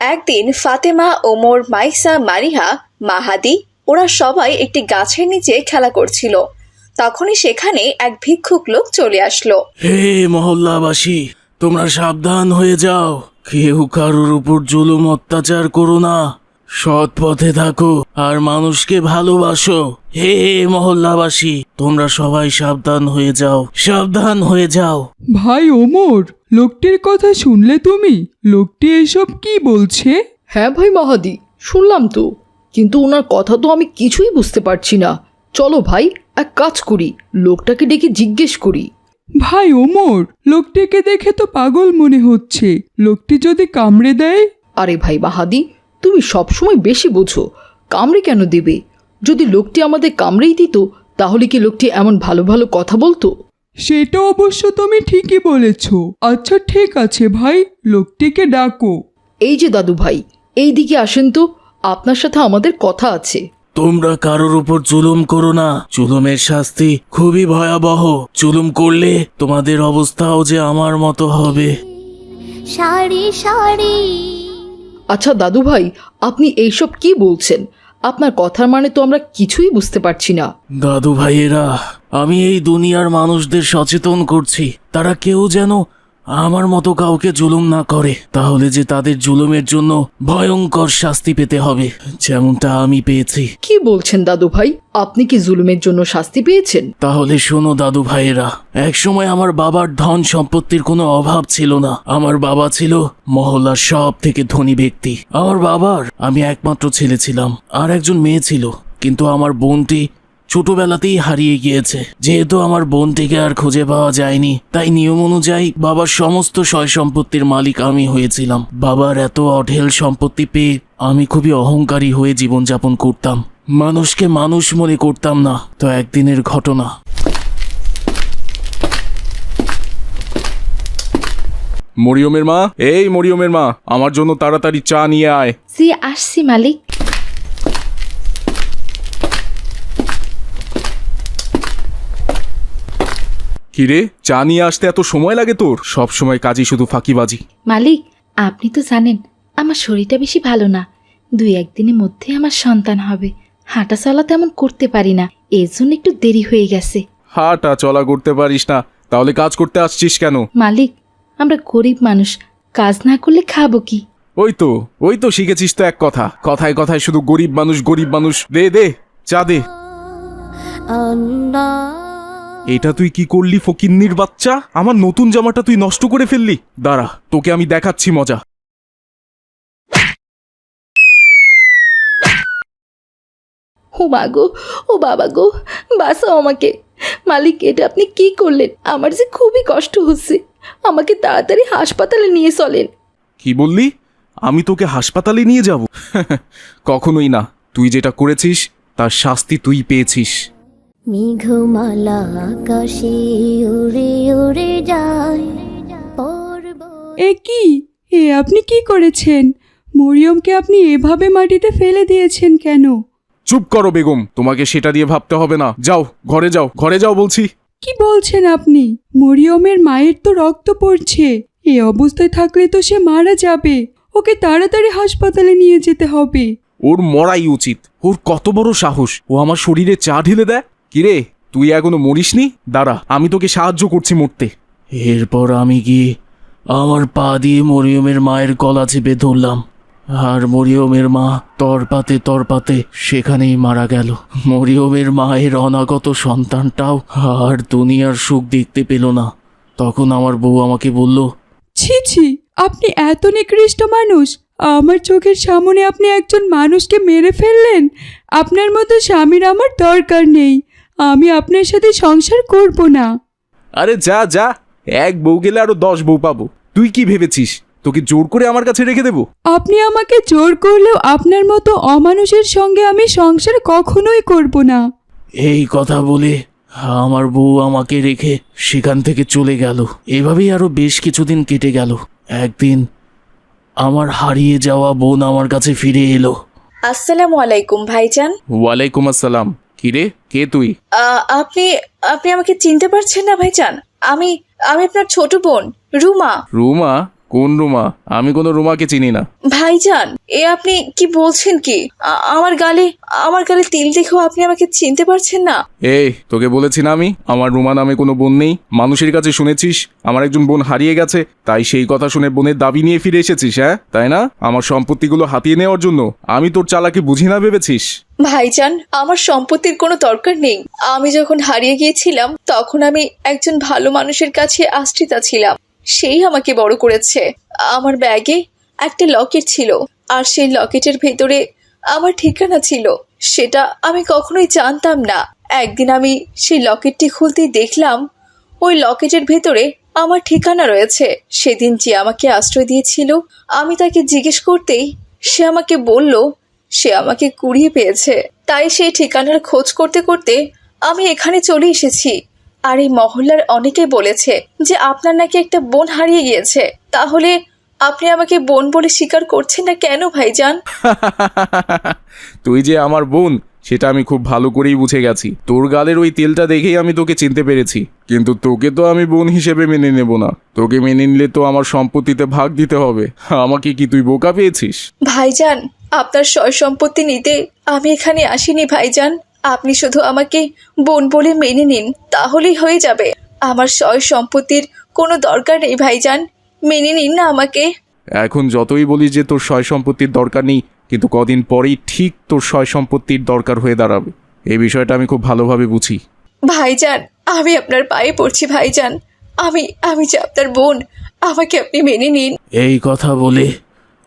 একদিন ফাতেমা ওমর মাইসা মারিহা মাহাদি ওরা সবাই একটি গাছের নিচে খেলা করছিল। তখনই সেখানে এক ভিক্ষুক লোক চলে আসলো। হে মহল্লাবাসী তোমরা সাবধান হয়ে যাও। কেউ কারোর উপর জুলুম অত্যাচার করো না। সৎ পথে থাকো আর মানুষকে ভালোবাসো। হে মহল্লাবাসী তোমরা সবাই সাবধান হয়ে যাও। সাবধান হয়ে যাও। ভাই ওমর লোকটির কথা শুনলে তুমি? লোকটি এসব কি বলছে? হ্যাঁ ভাই মাহাদি শুনলাম তো। কিন্তু ওনার কথা তো আমি কিছুই বুঝতে পারছি না। চলো ভাই এক কাজ করি লোকটাকে ডেকে জিজ্ঞেস করি। ভাই ওমর লোকটিকে দেখে তো পাগল মনে হচ্ছে। লোকটি যদি কামড়ে দেয়? আরে ভাই বাহাদি তুমি সবসময় বেশি বোঝো। কামড়ে কেন দেবে? যদি লোকটি আমাদের কামড়েই দিত তাহলে কি লোকটি এমন ভালো ভালো কথা বলতো? সেটা অবশ্য তুমি ঠিকই বলেছ। আচ্ছা ঠিক আছে ভাই লোকটিকে ডাকো। এই যে দাদু ভাই এই দিকে আসেন তো আপনার সাথে আমাদের কথা আছে। তোমরা কারোর উপর জুলুম করো না। জুলুমের শাস্তি খুবই ভয়াবহ। জুলুম করলে তোমাদের অবস্থাও যে আমার মতো হবে। সারি সারি। আচ্ছা দাদু ভাই আপনি এইসব কি বলছেন? আপনার কথার মানে তো আমরা কিছুই বুঝতে পারছি না। দাদু ভাইয়েরা আমি এই দুনিয়ার মানুষদের সচেতন করছি। তারা কেউ যেন আমার মতো কাউকে জুলুম না করে তাহলে যে তাদের জুলুমের জন্য ভয়ঙ্কর শাস্তি পেতে হবে যেমনটা আমি পেয়েছি। কি বলছেন দাদু ভাই? আপনি কি জুলুমের জন্য শাস্তি পেয়েছেন? তাহলে শোনো দাদু ভাইয়েরা একসময় আমার বাবার ধন সম্পত্তির কোনো অভাব ছিল না। আমার বাবা ছিল মহল্লার সব থেকে ধনী ব্যক্তি। আমার বাবার আমি একমাত্র ছেলে ছিলাম আর একজন মেয়ে ছিল। কিন্তু আমার বোনটি ছোটবেলাতেই হারিয়ে গিয়েছে। যেহেতু আমার বোনটিকে আর খুঁজে পাওয়া যায়নি তাই নিয়ম অনুযায়ী বাবার সমস্ত সয় সম্পত্তির মালিক আমি হয়েছিলাম। বাবার এত অঢেল সম্পত্তি পেয়ে আমি খুবই অহংকারী হয়ে জীবনযাপন করতাম। মানুষকে মানুষ মনে করতাম না তো একদিনের ঘটনা। মরিয়মের মা? এই মরিয়মের মা আমার জন্য তাড়াতাড়ি চা নিয়ে আয়। জি আসছি মালিক। কিরে চা নিয়ে আসতে এত সময় লাগে তোর? সব সময় কাজই শুধু ফাঁকিবাজি। মালিক আপনি তো জানেন আমার শরীরটা বেশি ভালো না। দুই একদিনের মধ্যে আমার সন্তান হবে। হাঁটা চলা তেমন করতে পারি না। এর জন্য একটু দেরি হয়ে গেছে। হাঁটা চলা করতে পারিস না। তাহলে কাজ করতে আসছিস কেন? মালিক আমরা গরিব মানুষ। কাজ না করলে খাব কি? ওই তো ওই তো শিখেছিস তো এক কথা। কথায় কথায় শুধু গরিব মানুষ গরিব মানুষ। দে দে চা দে। এটা তুই কি করলি ফকিন্নির বাচ্চা? আমার নতুন জামাটা তুই নষ্ট করে ফেললি। দাঁড়া তোকে আমি দেখাচ্ছি মজা। ও মা গো ও বাবা গো বাঁচাও আমাকে। মালিক এটা আপনি কি করলেন? আমার যে খুবই কষ্ট হচ্ছে। আমাকে তাড়াতাড়ি হাসপাতালে নিয়ে চলেন। কি বললি? আমি তোকে হাসপাতালে নিয়ে যাব? কখনোই না। তুই যেটা করেছিস তার শাস্তি তুই পেয়েছিস। মেঘমালা আকাশে উড়ে উড়ে যায়। এ কি? এ আপনি কি করেছেন? মরিয়মকে আপনি এভাবে মাটিতে ফেলে দিয়েছেন কেন? চুপ করো বেগম তোমাকে সেটা দিয়ে ভাবতে হবে না। যাও ঘরে যাও ঘরে যাও বলছি। কি বলছেন আপনি? মরিয়মের মায়ের তো রক্ত পড়ছে। এ অবস্থায় থাকলে তো সে মারা যাবে। ওকে তাড়াতাড়ি হাসপাতালে নিয়ে যেতে হবে। ওর মরাই উচিত। ওর কত বড় সাহস। ও আমার শরীরে চা ঢেলে দেয়। কিরে তুই এখনও মরিসনি? দাঁড়া আমি তোকে সাহায্য করছি মরতে। এরপর আমি গিয়ে আমার পা দিয়ে মরিয়মের মায়ের গলা চেপে ধরলাম? আর মরিয়মের মা তরপাতে তরপাতে সেখানেই মারা গেল। মরিয়মের মায়ের অনাগত সন্তানটাও আর দুনিয়ার সুখ দেখতে পেল না। তখন আমার বউ আমাকে বলল ছি ছি আপনি এত নিকৃষ্ট মানুষ। আমার চোখের সামনে আপনি একজন মানুষকে মেরে ফেললেন। আপনার মতো স্বামীর আমার দরকার নেই। আমি আপনার সাথে সংসার করব না। আরে যা যা। এক বউ গেলে আরও দশ বউ পাবো। তুই কি ভেবেছিস? তোকে জোর করে আমার কাছে রেখে দেবো? আপনি আমাকে জোর করলেও আপনার মতো অমানুষের সঙ্গে আমি সংসার কখনোই করব না। এই কথা বলে আমার বউ আমাকে রেখে সেখান থেকে চলে গেল। এভাবেই আরও বেশ কিছুদিন কেটে গেল। একদিন আমার হারিয়ে যাওয়া বোন আমার কাছে ফিরে এলো। আসসালামু আলাইকুম ভাইজান। ওয়ালাইকুম আসসালাম। কিরে কে তুই? আপনি আপনি আমাকে চিনতে পারছেন না ভাইজান। আমি আমি আপনার ছোট বোন রুমা। রুমা? কোন রুমা? আমি কোনো রুমাকে চিনি না। ভাইজান এ আপনি কি বলছেন কি? আ- আমার গালে আমার গালে তিল দেখেও আপনি আমাকে চিনতে পারছেন না। এই তোকে বলেছি না আমি? আমার রুমা নামে কোনো বোন নেই। মানুষের কাছে শুনেছিস? আমার একজন বোন হারিয়ে গেছে। তাই সেই কথা শুনে বোনের দাবি নিয়ে ফিরে এসেছিস হ্যাঁ? তাই না? আমার সম্পত্তিগুলো হাতিয়ে নেওয়ার জন্য আমি তোর চালাকে বুঝি না ভেবেছিস? ভাইজান আমার সম্পত্তির কোনো দরকার নেই। আমি যখন হারিয়ে গিয়েছিলাম তখন আমি একজন ভালো মানুষের কাছে আশ্রিতা ছিলাম। সেই আমাকে বড় করেছে। আমার ব্যাগে একটা লকেট ছিল, আর সেই লকেটের ভেতরে আমার ঠিকানা ছিল। সেটা আমি কখনোই জানতাম না। একদিন আমি সেই লকেটটি খুলতেই দেখলাম, ওই লকেটের ভেতরে আমার ঠিকানা রয়েছে। সেদিন যে আমাকে আশ্রয় দিয়েছিল, আমি তাকে জিজ্ঞেস করতেই সে আমাকে বলল, সে আমাকে কুড়িয়ে পেয়েছে। তাই সেই ঠিকানার খোঁজ করতে করতে আমি এখানে চলে এসেছি। আর এই মহল্লার অনেকে বলেছে যে আপনার নাকি একটা বোন হারিয়ে গিয়েছে। তাহলে আপনি আমাকে বোন বলে স্বীকার করছেন না কেন ভাইজান? তুই যে আমার বোন সেটা আমি খুব ভালো করেই বুঝে গেছি। তোর গালের ওই তেলটা দেখেই আমি তোকে চিনতে পেরেছি। কিন্তু তোকে তো আমি বোন হিসেবে মেনে নেব না। তোকে মেনে নিলে তো আমার সম্পত্তিতে ভাগ দিতে হবে। আমাকে কি তুই বোকা পেয়েছিস? ভাইজান আপনার সয় সম্পত্তি নিতে আমি এখানে আসিনি ভাইজান। আপনি শুধু আমাকে বোন বলে মেনে নিন তাহলেই হয়ে যাবে। আমার সয় সম্পত্তির কোনো দরকার নেই ভাইজান। মেনে নিন না আমাকে। এখন যতই বলি যে তোর সয় সম্পত্তির দরকার নেই কিন্তু কদিন পরেই ঠিক তোর সয় সম্পত্তির দরকার হয়ে দাঁড়াবে। এই বিষয়টা আমি খুব ভালোভাবে বুঝি। ভাইজান আমি আপনার পায়ে পড়ছি ভাইজান। আমি আমি যে আপনার বোন আমাকে আপনি মেনে নিন। এই কথা বলে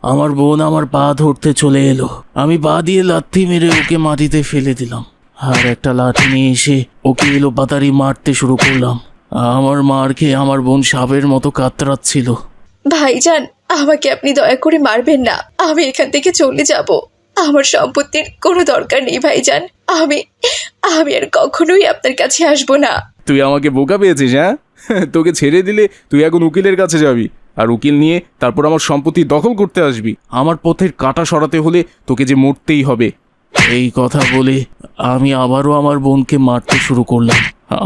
আমার বোন আমার পা ধরতে চলে এলো। আমি পা দিয়ে লাথি মেরে ওকে মাটিতে ফেলে দিলাম। আর একটা লাঠি নিয়ে এসে ওকে এলো পাতারি মারতে শুরু করলাম। আমার মার খেয়ে আমার বোন সাপের মতো কাতরাচ্ছিল। ভাইজান আমাকে আপনি দয়া করে মারবেন না। আমি এখান থেকে চলে যাব। আমার সম্পত্তির কোনো দরকার নেই ভাইজান। আমি আমি আর কখনোই আপনার কাছে আসব না। তুই আমাকে বোকা পেয়েছিস হ্যাঁ? তোকে ছেড়ে দিলে তুই এখন উকিলের কাছে যাবি। আর উকিল নিয়ে তারপর আমার সম্পত্তি দখল করতে আসবি। আমার পথের কাটা সরাতে হলে তোকে যে মরতেই হবে। এই কথা বলে আমি আবারও আমার বোনকে মারতে শুরু করলাম।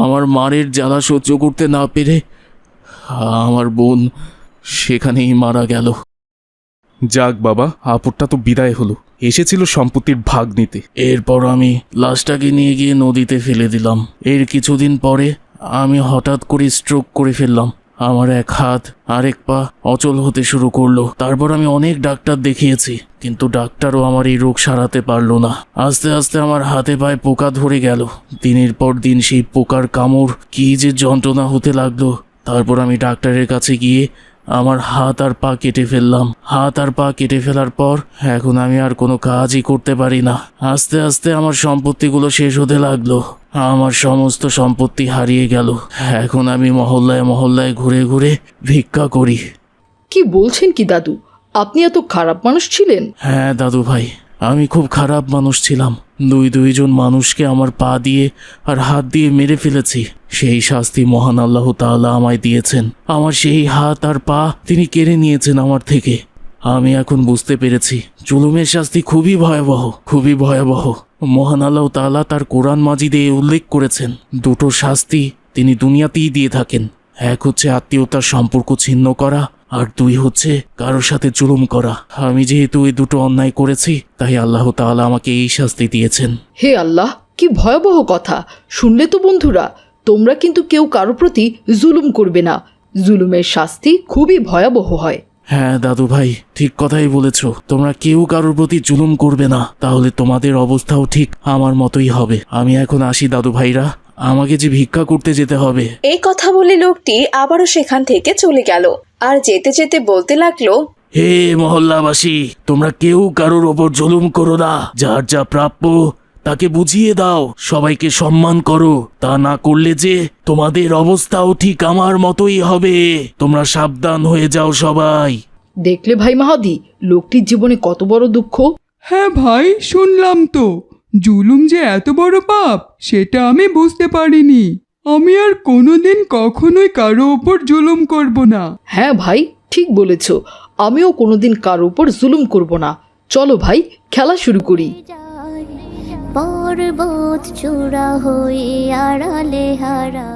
আমার মারের জ্বালা সহ্য করতে না পেরে আমার বোন সেখানেই মারা গেল। যাক বাবা আপুরটা তো বিদায় হলো। এসেছিল সম্পত্তির ভাগ নিতে। এরপর আমি লাশটাকে নিয়ে গিয়ে নদীতে ফেলে দিলাম। এর কিছুদিন পরে আমি হঠাৎ করে স্ট্রোক করে ফেললাম। আমার এক হাত, আরেক পা অচল হতে শুরু করল। তারপর আমি অনেক ডাক্তার দেখিয়েছি, কিন্তু ডাক্তারও আমার এই রোগ সারাতে পারল না। আস্তে আস্তে আমার হাতে পায়ে পোকা ধরে গেল। দিনের পর দিন সেই পোকার কামড় কি যে যন্ত্রণা হতে লাগল। তারপর আমি ডাক্তারের কাছে গিয়ে আমার হাত আর পা কেটে ফেললাম। হাত আর পা কেটে ফেলার পর এখন আমি আর কোনো কাজই করতে পারি না। আস্তে আস্তে আমার সম্পত্তিগুলো শেষ হতে লাগল। আমার সমস্ত সম্পত্তি হারিয়ে গেল। এখন আমি মহল্লায় মহল্লায় ঘুরে ঘুরে ভিক্ষা করি। কি বলছেন কি দাদু? আপনি এত খারাপ মানুষ ছিলেন? হ্যাঁ দাদু ভাই আমি খুব খারাপ মানুষ ছিলাম। দুই দুইজন মানুষকে আমার পা দিয়ে আর হাত দিয়ে মেরে ফেলেছি। সেই শাস্তি মহান আল্লাহ তাআলা আমায় দিয়েছেন। আমার সেই হাত আর পা তিনি কেড়ে নিয়েছেন আমার থেকে। আমি এখন বুঝতে পেরেছি জুলুমের শাস্তি খুবই ভয়াবহ খুবই ভয়াবহ। মহান আল্লাহ তাআলা তার কোরআন মাজিদে উল্লেখ করেছেন, দুটো শাস্তি তিনি দুনিয়াতেই দিয়ে থাকেন। এক হচ্ছে আত্মীয়তার সম্পর্ক ছিন্ন করা আর দুই হচ্ছে কারোর সাথে জুলুম করা। আমি যেহেতু এই দুটো অন্যায় করেছি, তাই আল্লাহ তাআলা আমাকে এই শাস্তি দিয়েছেন। হে আল্লাহ, কি ভয়াবহ কথা। শুনলে তো বন্ধুরা, তোমরা কিন্তু কেউ কারও প্রতি জুলুম করবে না। জুলুমের শাস্তি খুবই ভয়াবহ হয়। হ্যাঁ দাদু ভাই ঠিক কথাই বলেছ। তোমরা কেউ কারোর প্রতি জুলুম করবে না। তাহলে তোমাদের অবস্থাও ঠিক আমার মতোই হবে। আমি এখন আসি দাদু ভাইরা। আমাকে যে ভিক্ষা করতে যেতে হবে। এই কথা বলে লোকটি আবারও সেখান থেকে চলে গেল। আর যেতে যেতে বলতে লাগল হে মহল্লাবাসী তোমরা কেউ কারোর ওপর জুলুম করো না। যার যা প্রাপ্য তাকে বুঝিয়ে দাও সবাইকে সম্মান করো। তা না করলে যে তোমাদের অবস্থাও ঠিক আমার মতোই হবে। তোমরা সাবধান হয়ে যাও সবাই। দেখলে ভাই মাহাদি লোকটির জীবনে কত বড় দুঃখ? হ্যাঁ ভাই শুনলাম তো। জুলুম যে এত বড় পাপ সেটা আমি বুঝতে পারিনি। আমি আর কোনোদিন কখনোই কারও ওপর জুলুম করব না। হ্যাঁ ভাই ঠিক বলেছ। আমিও কোনোদিন কারও উপর জুলুম করব না। চলো ভাই খেলা শুরু করি। পর্বত চূড়া হয়ে আড়ালে হারা।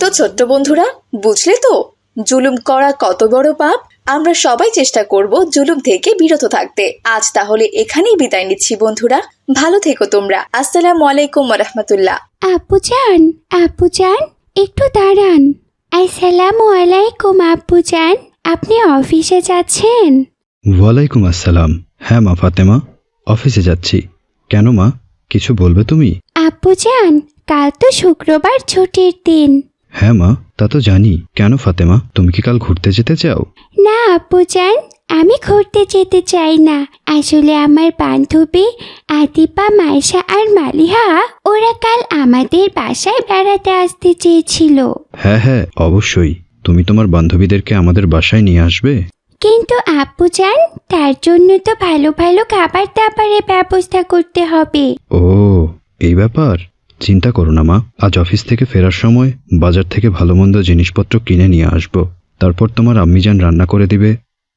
তো ছোট্ট বন্ধুরা বুঝলে তো? জুলুম করা কত বড় পাপ? আমরা সবাই চেষ্টা করব জুলুম থেকে বিরত থাকতে। আজ তাহলে এখানেই বিদায় নিচ্ছি বন্ধুরা। ভালো থেকো তোমরা। আসসালামু আলাইকুম রহমতুল্লাহ। আপুজান আপুজান একটু দাঁড়ান। আসসালামু আলাইকুম আপুজান আপনি অফিসে যাচ্ছেন? ওয়ালাইকুম আসসালাম। হ্যাঁ মা ফাতেমা অফিসে যাচ্ছি। কেন মা? কিছু বলবে তুমি? আপুজান কাল তো শুক্রবার ছুটির দিন। হ্যাঁ মা তা তো জানি। কেন ফাতেমা তুমি কি কাল ঘুরতে যেতে চাও? না আপুজান আমি ঘুরতে যেতে চাই না। আসলে আমার বান্ধবী আদিপা মাইশা আর মালিহা ওরা কাল আমাদের বাসায় বেড়াতে আসতে চেয়েছিল। হ্যাঁ হ্যাঁ অবশ্যই। তুমি তোমার বান্ধবীদেরকে আমাদের বাসায় নিয়ে আসবে? কিন্তু আপুজান তার জন্য তো ভালো ভালো খাবার দাবারের ব্যবস্থা করতে হবে। ও এই ব্যাপার? চিন্তা করো না মা আজ অফিস থেকে ফেরার সময় বাজার থেকে ভালো মন্দ জিনিসপত্র কিনে নিয়ে আসব। তারপর তোমার আম্মিজান রান্না করে দিবে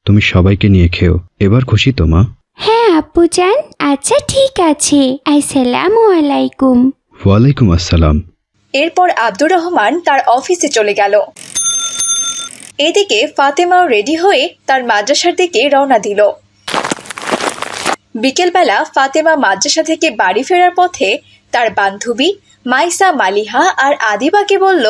তুমি সবাইকে নিয়ে খেও। এবার খুশি তো মা? হ্যাঁ আপুজান আচ্ছা ঠিক আছে। আসসালামু আলাইকুম। ওয়ালাইকুম আসসালাম। এরপর আব্দুর রহমান তার অফিসে চলে গেল। এদিকে ফাতেমাও রেডি হয়ে তার মাদ্রাসার দিকে রওনা দিল। বিকেলবেলা ফাতেমা মাদ্রাসা থেকে বাড়ি ফেরার পথে তার বান্ধবী মাইসা মালিহা আর আদিবাকে বলল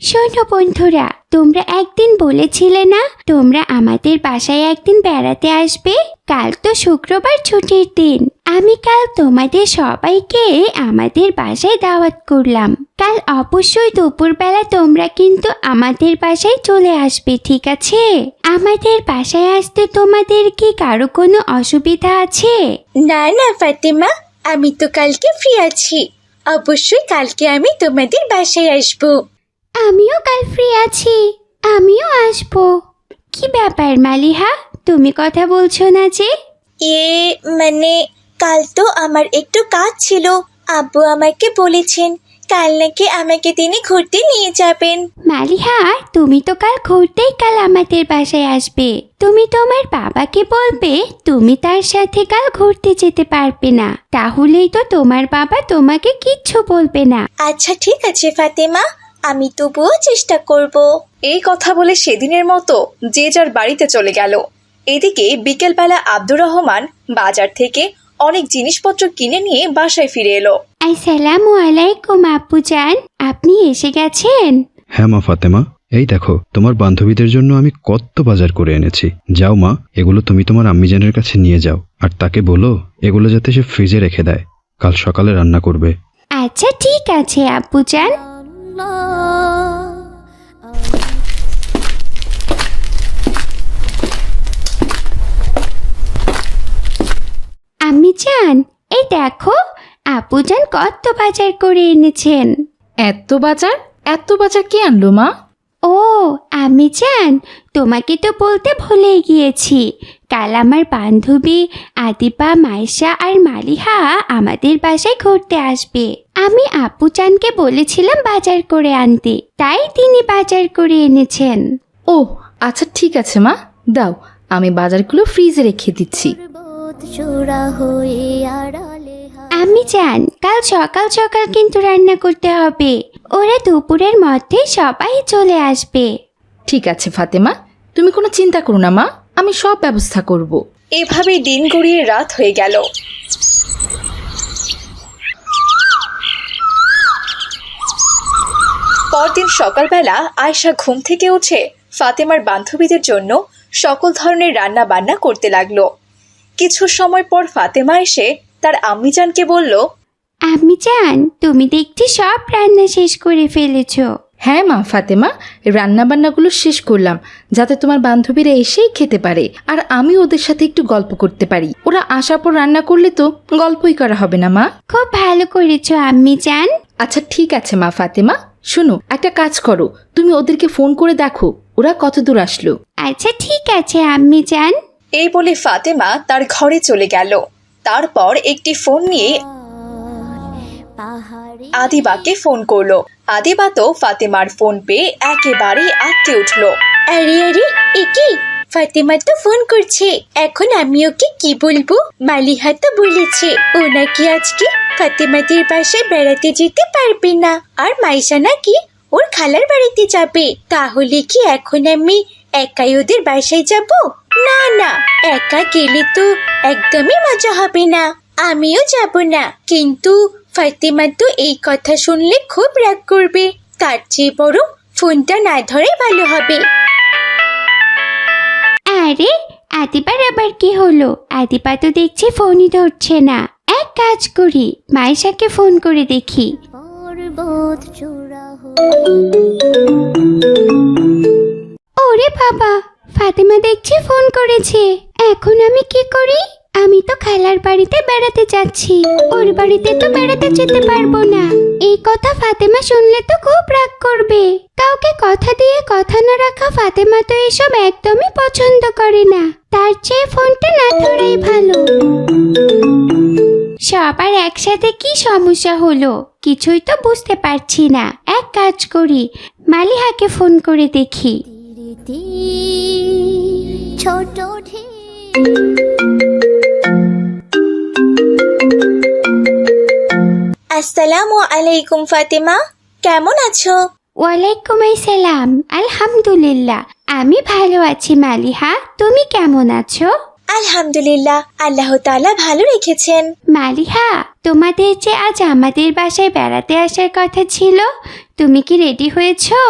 শোনো বন্ধুরা, তোমরা একদিন বলেছিলে না, তোমরা আমাদের বাসায় একদিন বেড়াতে আসবে? কাল তো শুক্রবার ছুটির দিন। আমি কাল তোমাদের সবাইকে আমাদের বাসায় দাওয়াত করলাম। কাল অবশ্যই দুপুরবেলা তোমরা কিন্তু আমাদের বাসায় চলে আসবে, ঠিক আছে? আমাদের বাসায় আসতে তোমাদের কি কারও কোনো অসুবিধা আছে? না না, ফাতেমা, আমি তো কালকে ফ্রি আছি। অবশ্যই কালকে আমি তোমাদের বাসায় আসব। আমিও কাল ফ্রি আছি আমিও আসব। কি ব্যাপার মালিহা তুমি কথা বলছো না যে? এ মানে কাল তো আমার একটু কাজ ছিল আব্বু আমাকে বলেছেন কাল নাকি আমাকে তিনি ঘুরতে নিয়ে যাবেন। মালিহা তুমি তো কাল ঘুরতেই কাল আমাদের বাসায় আসবে। তুমি তোমার বাবাকে বলবে তুমি তার সাথে কাল ঘুরতে যেতে পারবে না। তাহলেই তো তোমার বাবা তোমাকে কিচ্ছু বলবে না। আচ্ছা ঠিক আছে ফাতেমা। আমি তবুও চেষ্টা করব। এই কথা বলে সেদিনের মতো যে যার বাড়িতে চলে গেল। এদিকে বিকেলবেলা আব্দুর রহমান বাজার থেকে অনেক জিনিসপত্র কিনে নিয়ে বাসায় ফিরে এলো। আসসালামু আলাইকুম আপুজান। আপনি এসে গেছেন? হ্যাঁ মা ফাতেমা এই দেখো তোমার বান্ধবীদের জন্য আমি কত বাজার করে এনেছি। যাও মা এগুলো তুমি তোমার আম্মিজানের কাছে নিয়ে যাও। আর তাকে বলো এগুলো যাতে সে ফ্রিজে রেখে দেয়। কাল সকালে রান্না করবে। আচ্ছা ঠিক আছে আমি চান এই দেখো আপুজান কত বাজার করে এনেছেন। এত বাজার? এত বাজার কে আনলো মা? ও আমি চান তোমাকে তো বলতে ভুলে গিয়েছি। কাল আমার বান্ধবী আদিপা মাইশা আর মালিহা আমাদের বাসায় ঘুরতে আসবে। আমি আপু চানকে বলেছিলাম বাজার করে আনতে তাই তিনি বাজার করে এনেছেন। ও আচ্ছা ঠিক আছে মা দাও আমি বাজারগুলো ফ্রিজে রেখে দিচ্ছি। চূড়া হয়ে আড়ালে আমি চান কাল সকাল সকাল কিন্তু রান্না করতে হবে। ওরা দুপুরের মধ্যে সবাই চলে আসবে। ঠিক আছে ফাতেমা। তুমি কোনো চিন্তা করো না মা। আমি সব ব্যবস্থা করব। এভাবে দিন গড়িয়ে রাত হয়ে গেল। পরদিন সকালবেলা আয়শা ঘুম থেকে উঠে ফাতেমার বান্ধবীদের জন্য সকল ধরনের রান্না বান্না করতে লাগল। কিছু সময় পর ফাতেমা এসে তার আম্মিজানকে বলল আমি চান তুমি দেখছি সব রান্না শেষ করে ফেলেছ। হ্যাঁ মা ফাতেমা রান্না বান্নাগুলো শেষ করলাম যাতে তোমার বান্ধবীরা এসেই খেতে পারে। আর আমি ওদের সাথে একটু গল্প করতে পারি। ওরা আসার পর রান্না করলে তো গল্পই করা হবে না মা। খুব ভালো করেছ আম্মি চান আচ্ছা ঠিক আছে মা ফাতেমা। শোনো একটা কাজ করো। তুমি ওদেরকে ফোন করে দেখো ওরা কত দূর আসলো। আচ্ছা ঠিক আছে আম্মি যান এই বলে ফাতেমা তার ঘরে চলে গেল। তারপর একটি ফোন নিয়ে আদিবাকে ফোন করল। আদিবা তো ফাতেমার ফোন পেয়ে একেবারে আটকে উঠল। আরে আরে একি ফাতেমা তো ফোন করছে। এখন আমি ওকে কি বলব? মালিহা তো বলেছে, ও নাকি আজকে ফাতেমাদের বাসায় বেড়াতে যেতে পারবে না। আর মাইশা নাকি ওর খালার বাড়িতে যাবে। তাহলে কি এখন আমি একাই ওদের বাসায় যাব? না না, একা গেলে তো একদমই মজা হবে না। আমিও যাব না, কিন্তু ফাতেমা তো এই কথা শুনলে খুব রাগ করবে। তার চেয়ে বরং ফোনটা না ধরে ভালো হবে। আরে, আদিবার আবার কি হলো? আদিবা তো দেখছি ফোনই ধরছে না। এক কাজ করি মাইশাকে ফোন করে দেখি। ওরে বাবা ফাতেমা দেখছি ফোন করেছে। এখন আমি কি করি? আমি তো খালার বাড়িতে বেড়াতে যাচ্ছি। ওর বাড়িতে তো বেড়াতে যেতে পারব না। এই কথা ফাতেমা শুনলে তো খুব রাগ করবে। কাউকে কথা দিয়ে কথা না রাখা ফাতেমা তো এসব একদমই পছন্দ করে না। তার চেয়ে ফোনটা না ধরাই ভালো। সবার একসাথে কি সমস্যা হলো? কিছুই তো বুঝতে পারছি না। এক কাজ করি, মালিহাকে ফোন করে দেখি। তীর ছোট আসসালামু আলাইকুম ফাতেমা। কেমন আছো? ওয়ালাইকুম আসসালাম। আলহামদুলিল্লাহ। আমি ভালো আছি মালিহা। তুমি কেমন আছো? আলহামদুলিল্লাহ আল্লাহ তাআলা ভালো রেখেছেন। মালিহা তোমাদের যে আজ আমাদের বাসায় বেড়াতে আসার কথা ছিল তুমি কি রেডি হয়েছো?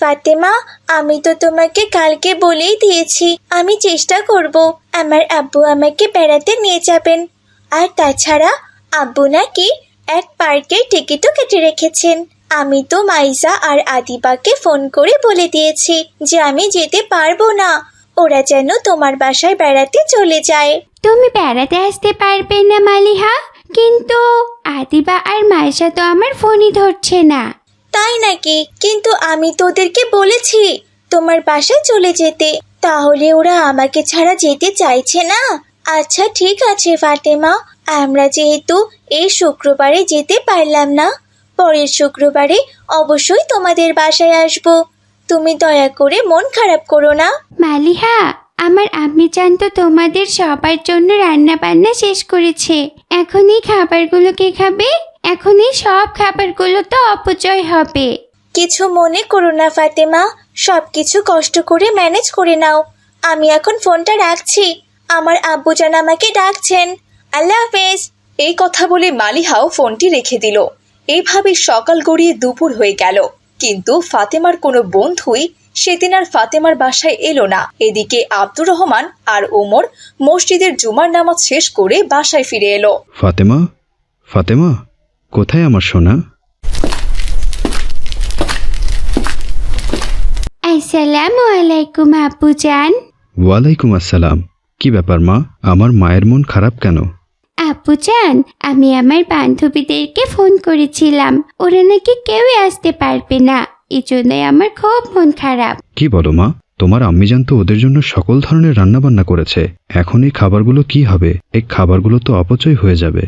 ফাতেমা, আমি তো তোমাকে কালকে বলেই দিয়েছি, আমি চেষ্টা করব আমার আব্বু আমাকে বেড়াতে নিয়ে যাবেন। আর তাছাড়া আব্বু নাকি এক পার্কের টিকিটও কেটে রেখেছেন। আমি তো মাইজা আর আদিবাকে ফোন করে বলে দিয়েছি যে আমি যেতে পারব না, ওরা যেন তোমার বাসায় বেড়াতে চলে যায়। তুমি বেড়াতে আসতে পারবে না মালিহা, কিন্তু আদিবা আর মাইশা তো আমার ফোনই ধরছে না। তাই নাকি? কিন্তু আমি তো ওদেরকে বলেছি তোমার বাসায় চলে যেতে। তাহলে ওরা আমাকে ছাড়া যেতে চাইছে না? আচ্ছা ঠিক আছে ফাতেমা। আমরা যেহেতু এই শুক্রবারে যেতে পারলাম না, পরের শুক্রবারে অবশ্যই তোমাদের বাসায় আসব। তুমি দয়া করে মন খারাপ করো না। মালিহা, আমার আম্মি চান তো তোমাদের সবার জন্য রান্না বান্না শেষ করেছে। এখন এই খাবারগুলো কে খাবে? এখন এই সব খাবারগুলো তো অপচয় হবে। কিছু মনে করো না ফাতেমা। সব কিছু কষ্ট করে ম্যানেজ করে নাও। আমি এখন ফোনটা রাখছি। আমার আব্বুজান আমাকে ডাকছেন। আল্লাহ হাফেজ। এই কথা বলে মালিহাও ফোনটি রেখে দিল। এইভাবে সকাল গড়িয়ে দুপুর হয়ে গেল। কিন্তু ফাতেমার কোনো বন্ধুই সেদিন আর ফাতেমার বাসায় এলো না। এদিকে আব্দুর রহমান আর ওমর মসজিদের জুমার নামাজ শেষ করে বাসায় ফিরে এলো। ফাতেমা? ফাতেমা? কোথায় আমার সোনা? আসসালামু আলাইকুম আব্বুজান ওয়ালাইকুম আসসালাম। কি ব্যাপার মা? আমার মায়ের মন খারাপ কেন? আব্বুজান আমি আমার বান্ধবীদেরকে ফোন করেছিলাম। ওরা নাকি কেউই আসতে পারবে না। এই জন্যই আমার খুব মন খারাপ। কি বলো মা? তোমার আম্মিজান তো ওদের জন্য সকল ধরনের রান্নাবান্না করেছে। এখন এই খাবারগুলো কি হবে? এই খাবারগুলো তো অপচয় হয়ে যাবে।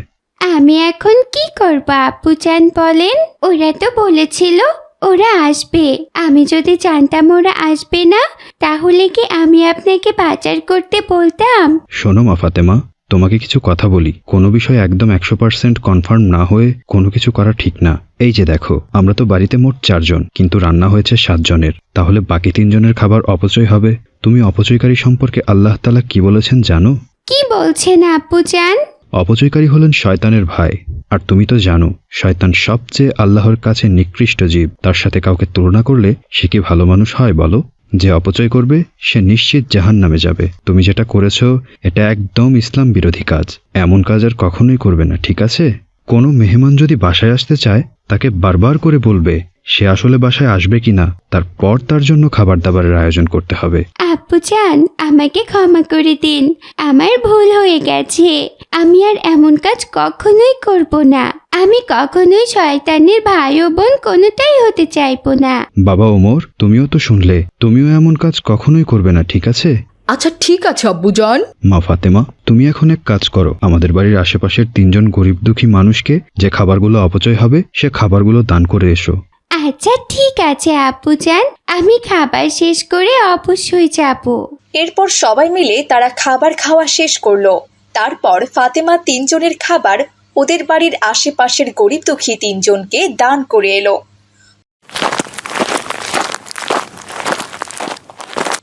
আমি এখন কি করব আব্বুজান বলেন? ওরা তো বলেছিল ওরা আসবে। আমি যদি জানতাম ওরা আসবে না তাহলে কি আমি আপনাকে বাজার করতে বলতাম? শোনো মা ফাতেমা তোমাকে কিছু কথা বলি। কোনো বিষয় একদম একশো পার্সেন্ট কনফার্ম না হয়ে কোনো কিছু করা ঠিক না। এই যে দেখো আমরা তো বাড়িতে মোট চারজন কিন্তু রান্না হয়েছে সাতজনের। তাহলে বাকি তিনজনের খাবার অপচয় হবে? তুমি অপচয়কারী সম্পর্কে আল্লাহ তালা কি বলেছেন জানো? কি বলছেন আব্বুজান অপচয়কারী হলেন শয়তানের ভাই। আর তুমি তো জানো, শয়তান সবচেয়ে আল্লাহর কাছে নিকৃষ্ট জীব। তার সাথে কাউকে তুলনা করলে সে কি ভালো মানুষ হয়, বলো? যে অপচয় করবে, সে নিশ্চিত জাহান নামে যাবে। তুমি যেটা করেছ, এটা একদম ইসলাম বিরোধী কাজ। এমন কাজ আর কখনোই করবে না, ঠিক আছে? কোনো মেহমান যদি বাসায় আসতে চায়, তাকে বারবার করে বলবে সে আসলে বাসায় আসবে কিনা তারপর তার জন্য খাবার দাবারের আয়োজন করতে হবে। আপু চান আমাকে ক্ষমা করে দিন। আমার ভুল হয়ে গেছে। আমি আর এমন কাজ কখনোই করব না। আমি কখনোই শয়তানের ভাই ও বোন কোনোটাই হতে চাইব না। বাবা ওমর তুমিও তো শুনলে তুমিও এমন কাজ কখনোই করবে না ঠিক আছে? আচ্ছা ঠিক আছে আব্বুজান। মা ফাতেমা তুমি এখন এক কাজ করো। আমাদের বাড়ির আশেপাশের তিনজন গরিব দুঃখী মানুষকে যে খাবারগুলো অপচয় হবে সে খাবারগুলো দান করে এসো। আচ্ছা ঠিক আছে আপু চান আমি খাবার শেষ করে অবশ্যই যাব। এরপর সবাই মিলে তারা খাবার খাওয়া শেষ করল। তারপর ফাতেমা তিনজনের খাবার ওদের বাড়ির আশেপাশের গরিব দুঃখী তিনজনকে দান করে এলো।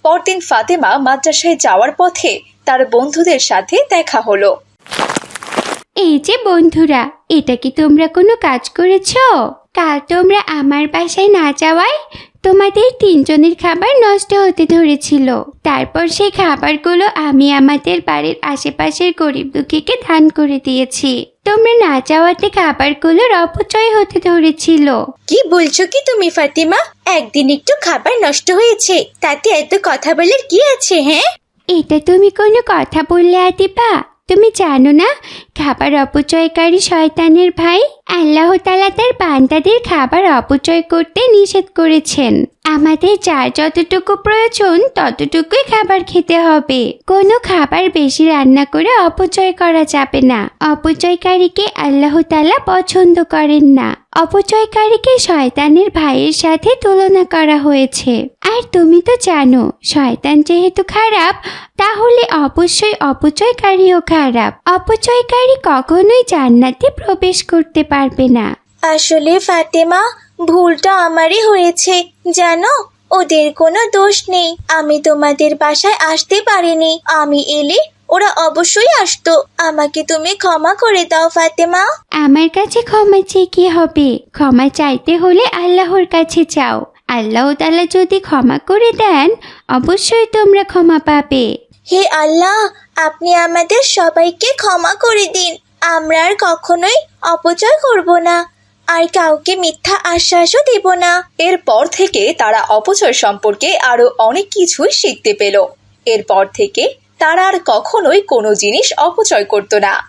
পরদিন ফাতেমা মাদ্রাসায় যাওয়ার পথে তার বন্ধুদের সাথে দেখা হলো। এই যে বন্ধুরা এটা কি তোমরা কোনো কাজ করেছ? কাল তোমরা আমার বাসায় না যাওয়ায় তোমাদের তিনজনের খাবার নষ্ট হতে ধরেছিল। তারপর সেই খাবারগুলো আমি আমাদের বাড়ির আশেপাশের গরিব দুঃখীকে দান করে দিয়েছি। তোমরা না যাওয়াতে খাবারগুলোর অপচয় হতে ধরেছিল। কি বলছো কি তুমি ফাতিমা? একদিন একটু খাবার নষ্ট হয়েছে তাতে এত কথা বলার কি আছে হ্যাঁ? এটা তুমি কোনো কথা বললে আদিপা তুমি জানো না খাবার অপচয়কারী শয়তানের ভাই আল্লাহ তালা তার বান্দাদের খাবার অপচয় করতে নিষেধ করেছেন। আমাদের যার যতটুকু প্রয়োজন ততটুকুই খাবার খেতে হবে। কোনো খাবার বেশি রান্না করে অপচয় করা যাবে না। অপচয়কারীকে আল্লাহ তালা পছন্দ করেন না। অপচয়কারীকে শয়তানের ভাইয়ের সাথে তুলনা করা হয়েছে। আর তুমি তো জানো, শয়তান যেহেতু খারাপ, তাহলে অবশ্যই অপচয়কারীও খারাপ। অপচয়কারী কখনোই জান্নাতে প্রবেশ করতে পারবে না। আসলে ফাতেমা ভুলটা আমারই হয়েছে জানো? ওদের কোনো দোষ নেই। আমি তোমাদের বাসায় আসতে পারিনি। আমি এলে ওরা অবশ্যই আসতো। আমাকে তুমি ক্ষমা করে দাও ফাতেমা। আমার কাছে ক্ষমা চেয়ে কি হবে? ক্ষমা চাইতে হলে আল্লাহর কাছে চাও আল্লাহ তালা যদি ক্ষমা করে দেন অবশ্যই তোমরা ক্ষমা পাবে। হে আল্লাহ আপনি আমাদের সবাইকে ক্ষমা করে দিন। আমরা আর কখনোই অপচয় করব না। আর কাউকে মিথ্যা আশ্বাসও দেব না। এরপর থেকে তারা অপচয় সম্পর্কে আরও অনেক কিছুই শিখতে পেল। এরপর থেকে তারা আর কখনোই কোনো জিনিস অপচয় করতো না।